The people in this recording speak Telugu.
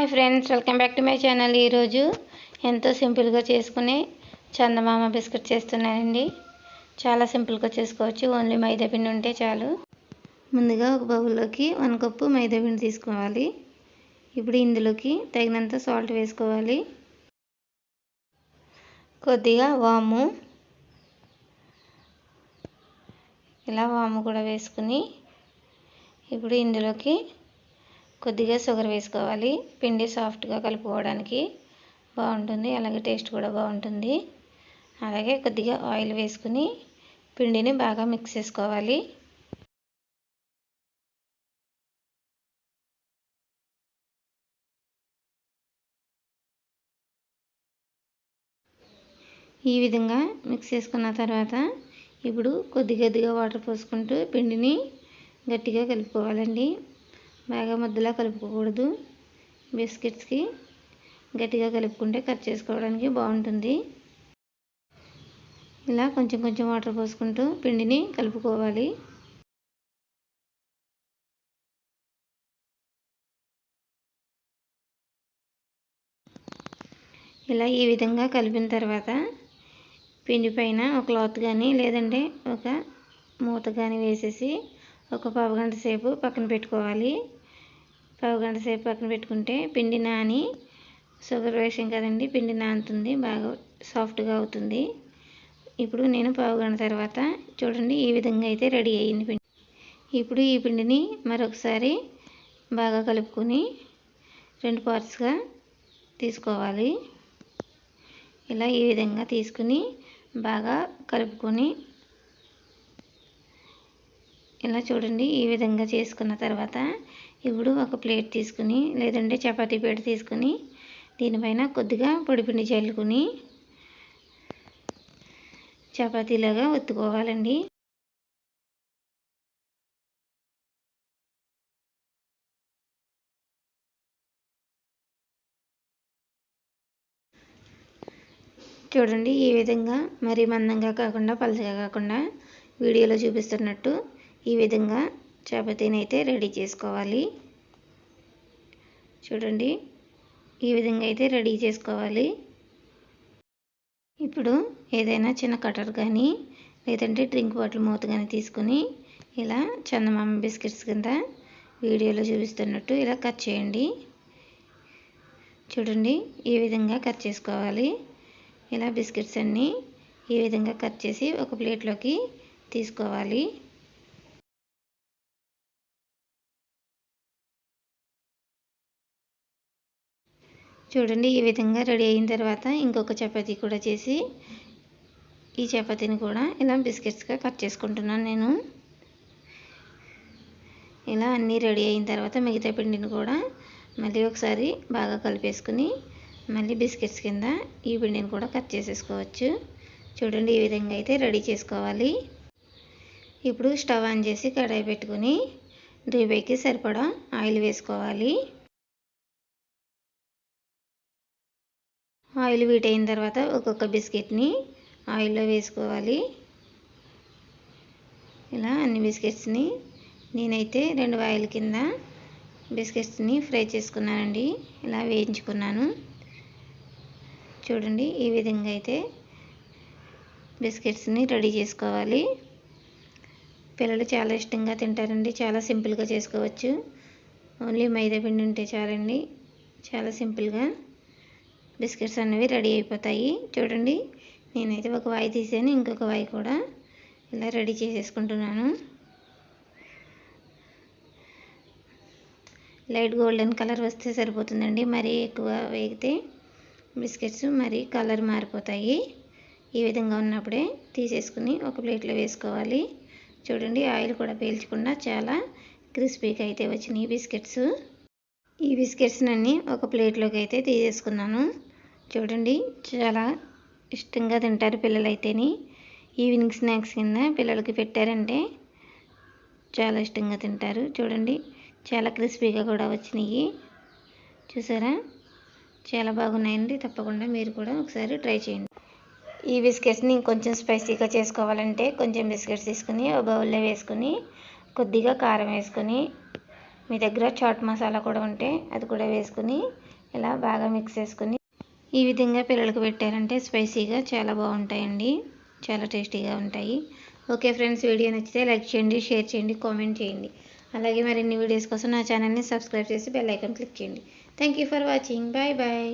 Hi friends welcome back to my channel. ఈరోజు ఎంతో సింపుల్గా చేసుకునే చందమామ బిస్కెట్ చేస్తున్నానండి. చాలా సింపుల్గా చేసుకోవచ్చు. ఓన్లీ మైదా పిండి ఉంటే చాలు. ముందుగా ఒక బౌల్లోకి వన్ కప్పు మైదా పిండి తీసుకోవాలి. ఇప్పుడు ఇందులోకి తగినంత సాల్ట్ వేసుకోవాలి. కొద్దిగా వాము. ఇలా వాము కూడా వేసుకుని ఇప్పుడు ఇందులోకి కొద్దిగా షుగర్ వేసుకోవాలి. పిండి సాఫ్ట్గా కలుపుకోవడానికి బాగుంటుంది. అలాగే టేస్ట్ కూడా బాగుంటుంది. అలాగే కొద్దిగా ఆయిల్ వేసుకుని పిండిని బాగా మిక్స్ చేసుకోవాలి. ఈ విధంగా మిక్స్ చేసుకున్న తర్వాత ఇప్పుడు కొద్ది కొద్దిగా వాటర్ పోసుకుంటూ పిండిని గట్టిగా కలుపుకోవాలండి. బాగా మధ్యలో కలుపుకోకూడదు. బిస్కెట్స్కి గట్టిగా కలుపుకుంటే కట్ చేసుకోవడానికి బాగుంటుంది. ఇలా కొంచెం కొంచెం వాటర్ పోసుకుంటూ పిండిని కలుపుకోవాలి. ఇలా ఈ విధంగా కలిపిన తర్వాత పిండి పైన ఒక క్లాత్ కానీ లేదంటే ఒక మూత కానీ వేసేసి ఒక పావు గంట సేపు పక్కన పెట్టుకోవాలి. పావు గంట సేపు పక్కన పెట్టుకుంటే పిండి నాని షుగర్ వేసాం కదండి పిండి నానుతుంది బాగా సాఫ్ట్గా అవుతుంది. ఇప్పుడు నేను పావు గంట తర్వాత చూడండి ఈ విధంగా అయితే రెడీ అయ్యింది పిండి. ఇప్పుడు ఈ పిండిని మరొకసారి బాగా కలుపుకొని రెండు పార్ట్స్గా తీసుకోవాలి. ఇలా ఈ విధంగా తీసుకుని బాగా కలుపుకొని ఇలా చూడండి ఈ విధంగా చేసుకున్న తర్వాత ఇప్పుడు ఒక ప్లేట్ తీసుకుని లేదంటే చపాతీ ప్లేట్ తీసుకుని దీనిపైన కొద్దిగా పొడిపిండి చల్లుకుని చపాతీలాగా ఒత్తుకోవాలండి. చూడండి ఈ విధంగా మరీ మందంగా కాకుండా పలచగా కాకుండా వీడియోలో చూపిస్తున్నట్టు ఈ విధంగా చపాతీని అయితే రెడీ చేసుకోవాలి. చూడండి ఈ విధంగా అయితే రెడీ చేసుకోవాలి. ఇప్పుడు ఏదైనా చిన్న కటర్ కానీ లేదంటే డ్రింక్ బాటిల్ మూత కానీ తీసుకుని ఇలా చందమామ బిస్కెట్స్ కింద వీడియోలో చూపిస్తున్నట్టు ఇలా కట్ చేయండి. చూడండి ఈ విధంగా కట్ చేసుకోవాలి. ఇలా బిస్కెట్స్ అన్నీ ఈ విధంగా కట్ చేసి ఒక ప్లేట్లోకి తీసుకోవాలి. చూడండి ఈ విధంగా రెడీ అయిన తర్వాత ఇంకొక చపాతీ కూడా చేసి ఈ చపాతీని కూడా ఇలా బిస్కెట్స్గా కట్ చేసుకుంటున్నాను నేను. ఇలా అన్నీ రెడీ అయిన తర్వాత మిగతా పిండిని కూడా మళ్ళీ ఒకసారి బాగా కలిపేసుకుని మళ్ళీ బిస్కెట్స్ కింద ఈ పిండిని కూడా కట్ చేసేసుకోవచ్చు. చూడండి ఈ విధంగా అయితే రెడీ చేసుకోవాలి. ఇప్పుడు స్టవ్ ఆన్ చేసి కడాయి పెట్టుకుని డ్రీబైకి సరిపడా ఆయిల్ వేసుకోవాలి. ఆయిల్ వీట్ అయిన తర్వాత ఒక్కొక్క బిస్కెట్ని ఆయిల్లో వేసుకోవాలి. ఇలా అన్ని బిస్కెట్స్ని నేనైతే రెండు ఆయిల్ కింద బిస్కెట్స్ని ఫ్రై చేసుకున్నానండి. ఇలా వేయించుకున్నాను. చూడండి ఈ విధంగా అయితే బిస్కెట్స్ని రెడీ చేసుకోవాలి. పిల్లలు చాలా ఇష్టంగా తింటారండి. చాలా సింపుల్గా చేసుకోవచ్చు. ఓన్లీ మైదా పిండి ఉంటే చాలండి. చాలా సింపుల్గా బిస్కెట్స్ అనేవి రెడీ అయిపోతాయి. చూడండి నేనైతే ఒక వాయి తీసాను ఇంకొక వాయి కూడా ఇలా రెడీ చేసేసుకుంటున్నాను. లైట్ గోల్డెన్ కలర్ వస్తే సరిపోతుందండి మరీ ఎక్కువ వేగితే బిస్కెట్స్ మరి కలర్ మారిపోతాయి. ఈ విధంగా ఉన్నప్పుడే తీసేసుకుని ఒక ప్లేట్లో వేసుకోవాలి. చూడండి ఆయిల్ కూడా పీల్చకుండా చాలా క్రిస్పీగా అయితే వచ్చినాయి బిస్కెట్స్. ఈ బిస్కెట్స్ అన్నీ ఒక ప్లేట్లోకి అయితే తీసేసుకున్నాను. చూడండి చాలా ఇష్టంగా తింటారు పిల్లలైతేని. ఈవినింగ్ స్నాక్స్ కింద పిల్లలకి పెట్టారంటే చాలా ఇష్టంగా తింటారు. చూడండి చాలా క్రిస్పీగా కూడా వచ్చినాయి. చూసారా? చాలా బాగున్నాయండి. తప్పకుండా మీరు కూడా ఒకసారి ట్రై చేయండి. ఈ బిస్కెట్స్ని ఇంకొంచెం స్పైసీగా చేసుకోవాలంటే కొంచెం బిస్కెట్స్ తీసుకుని ఒక బౌల్లో వేసుకుని కొద్దిగా కారం వేసుకొని మీ దగ్గర చాట్ మసాలా కూడా ఉంటే అది కూడా వేసుకుని ఇలా బాగా మిక్స్ చేసుకుని ఈ విధంగా పిల్లలకు పెట్టారంటే స్పైసీగా చాలా బాగుంటాయండి. చాలా టేస్టీగా ఉంటాయి. ఓకే ఫ్రెండ్స్ వీడియో నచ్చితే లైక్ చేయండి షేర్ చేయండి కామెంట్ చేయండి. అలాగే మరిన్ని వీడియోస్ కోసం నా ఛానల్ని సబ్స్క్రైబ్ చేసి బెల్ ఐకాన్ క్లిక్ చేయండి. Thank you for watching. Bye bye.